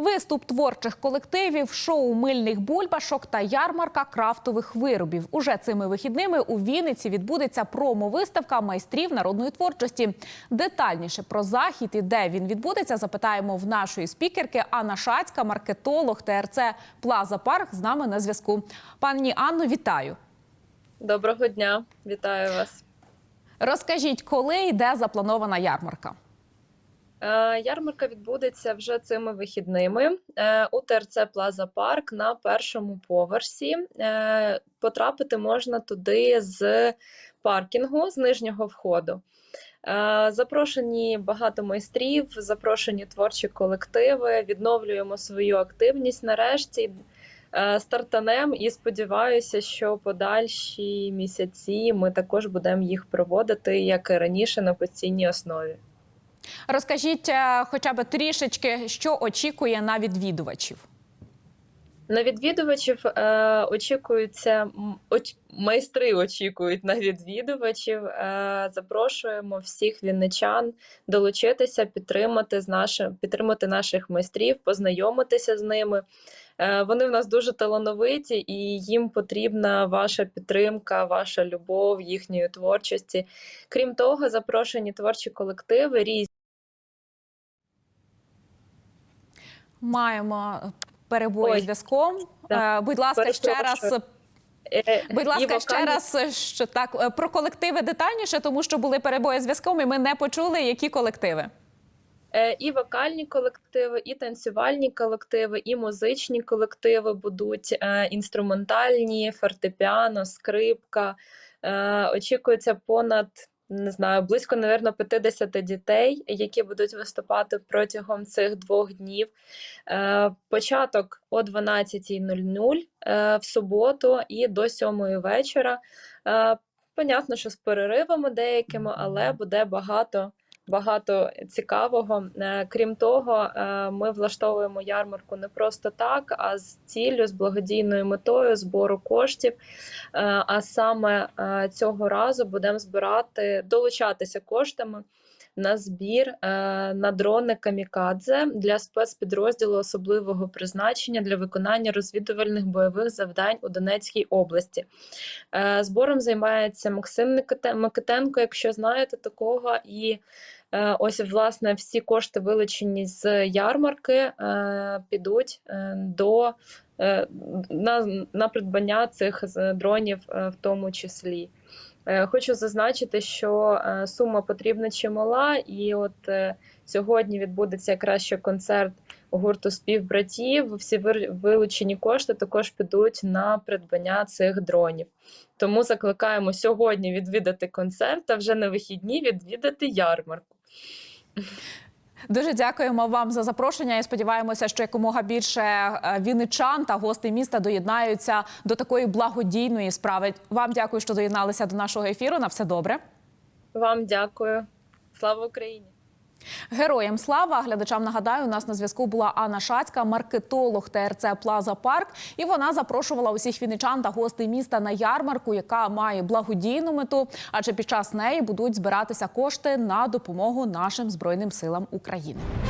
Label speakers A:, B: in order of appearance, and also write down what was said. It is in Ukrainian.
A: Виступ творчих колективів, шоу мильних бульбашок та ярмарка крафтових виробів. Уже цими вихідними у Вінниці відбудеться промо-виставка майстрів народної творчості. Детальніше про захід і де він відбудеться, запитаємо в нашої спікерки Анна Шацька, маркетолог ТРЦ Плаза Парк з нами на зв'язку. Пані Анно, вітаю.
B: Доброго дня, вітаю вас.
A: Розкажіть, коли і де запланована ярмарка?
B: Е, Ярмарка відбудеться вже цими вихідними е, у ТРЦ Плаза Парк на першому поверсі. Е, Потрапити можна туди з паркінгу, з нижнього входу. Запрошені багато майстрів, запрошені творчі колективи. Відновлюємо свою активність нарешті. Стартанем і сподіваюся, що подальші місяці ми також будемо їх проводити як і раніше на постійній основі.
A: Розкажіть е, хоча б трішечки, що очікує на відвідувачів.
B: На відвідувачів е, очікуються оч, майстри очікують на відвідувачів. Е, запрошуємо всіх вінничан долучитися, підтримати з нашим, підтримати наших майстрів, познайомитися з ними. Е, вони в нас дуже талановиті, і їм потрібна ваша підтримка, ваша любов їхньої творчості. Крім того, запрошені творчі колективи різні.
A: Маємо перебої зв'язком.
B: так,
A: Е, Будь ласка, ще раз.
B: Е,
A: Будь
B: і
A: ласка, ще раз е, що так е, про колективи детальніше, тому що були перебої зв'язком, і ми не почули, які колективи.
B: Е, І вокальні колективи, і танцювальні колективи, і музичні колективи будуть е, інструментальні, фортепіано, скрипка. Е, Очікується понад не знаю, близько, навірно, 50 дітей, які будуть виступати протягом цих двох днів. Е, Початок о 12.00 е, в суботу і до 7 вечора. Е, Понятно, що з переривами деякими, але буде багато багато цікавого. Е, Крім того, е, ми влаштовуємо ярмарку не просто так, а з ціллю, з благодійною метою збору коштів. Е, А саме цього разу будемо збирати, долучатися коштами. На збір е, на дрони камікадзе для спецпідрозділу особливого призначення для виконання розвідувальних бойових завдань у Донецькій області. Е, Збором займається Максим Микитенко, якщо знаєте такого, і Е, Ось, власне, всі кошти, вилучені з ярмарки, підуть до на, на придбання цих дронів, в тому числі. Е, Хочу зазначити, що е, сума потрібна чимала, і от е, сьогодні відбудеться якраз ще концерт гурту співбратів. Всі вилучені кошти також підуть на придбання цих дронів. Тому закликаємо сьогодні відвідати концерт, а вже на вихідні відвідати ярмарку.
A: Дуже дякуємо вам за запрошення і сподіваємося, що якомога більше віничан вінничан та гостей міста доєднаються до такої благодійної справи. Вам дякую, що доєдналися до нашого ефіру. На все добре.
B: Вам дякую. Слава Україні!
A: Героям слава глядачам нагадаю, у нас на зв'язку була Анна Шацька, маркетолог ТРЦ Плаза Парк. І вона запрошувала усіх віничан та гостей міста на ярмарку, яка має благодійну мету. Адже під час неї будуть збиратися кошти на допомогу нашим збройним силам України.